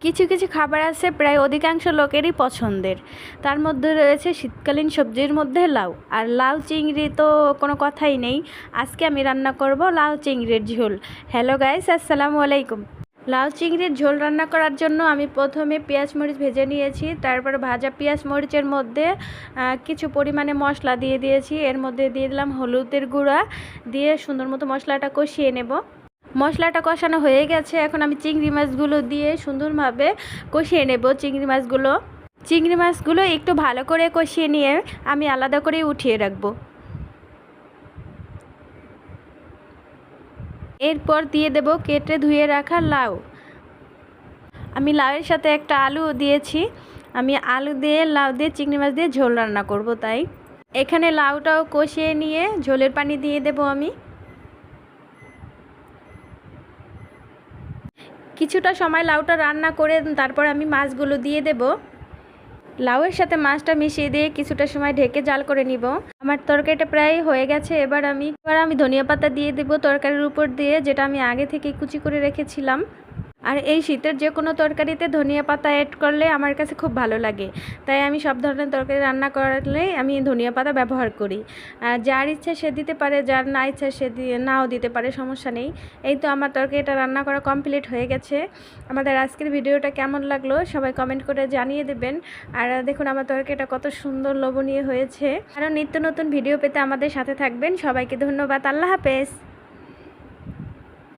কিছু কিছু খাবার আছে প্রায় অধিকাংশ লোকেরই পছন্দের। তার মধ্যে রয়েছে শীতকালীন সবজির মধ্যে লাউ। আর লাউ চিংড়ি তো কোনো কথাই নেই। আজকে আমি রান্না করব লাউ চিংড়ির ঝোল। হ্যালো গাইস, আসসালামু আলাইকুম। লাউ চিংড়ির ঝোল রান্না করার জন্য আমি প্রথমে পেঁয়াজ মরিচ ভেজে নিয়েছি, তারপর ভাজা পেঁয়াজ মরিচের মধ্যে কিছু পরিমাণে মশলা দিয়ে দিয়েছি। এর মধ্যে দিয়ে দিলাম হলুদের গুঁড়া। দিয়ে সুন্দর মতো মশলাটা কষিয়ে নেব। মশলাটা কষানো হয়ে গেছে। এখন আমি চিংড়ি মাছগুলো দিয়ে সুন্দরভাবে কষিয়ে নেব চিংড়ি মাছগুলো। চিংড়ি মাছগুলো একটু ভালো করে কষিয়ে নিয়ে আমি আলাদা করে উঠিয়ে রাখব। এরপর দিয়ে দেব কেটে ধুয়ে রাখা লাউ। আমি লাউয়ের সাথে একটা আলু দিয়েছি। আমি আলু দিয়ে, লাউ দিয়ে, চিংড়ি মাছ দিয়ে ঝোল রান্না করব তাই। এখানে লাউটাও কষিয়ে নিয়ে ঝোলের পানি দিয়ে দেব আমি। কিছুটা সময় লাউটা রান্না করে তারপর আমি মাছগুলো দিয়ে দেব। লাউয়ের সাথে মাছটা মিশিয়ে দিয়ে কিছুটা সময় ঢেকে জাল করে নিব। আমার তরকারিটা প্রায় হয়ে গেছে, এবার আমি এবার আমি ধনিয়া পাতা দিয়ে দেব তরকারির উপর দিয়ে, যেটা আমি আগে থেকে কুচি করে রেখেছিলাম। আর এই শীতের যে কোনো তরকারিতে ধনিয়া পাতা অ্যাড করলে আমার কাছে খুব ভালো লাগে। তাই আমি সব ধরনের তরকারি রান্না করলে আমি ধনিয়া পাতা ব্যবহার করি। যার ইচ্ছা সে দিতে পারে, যার না ইচ্ছা সে নাও দিতে পারে, সমস্যা নেই। এই তো আমার তরকারিটা রান্না করা কমপ্লিট হয়ে গেছে। আমাদের আজকের ভিডিওটা কেমন লাগল সবাই কমেন্ট করে জানিয়ে দেবেন। আর দেখুন আমার তরকারিটা কত সুন্দর লোভনীয় হয়েছে। আরও নিত্য নতুন ভিডিও পেতে আমাদের সাথে থাকবেন। সবাইকে ধন্যবাদ। আল্লাহ হাফেজ।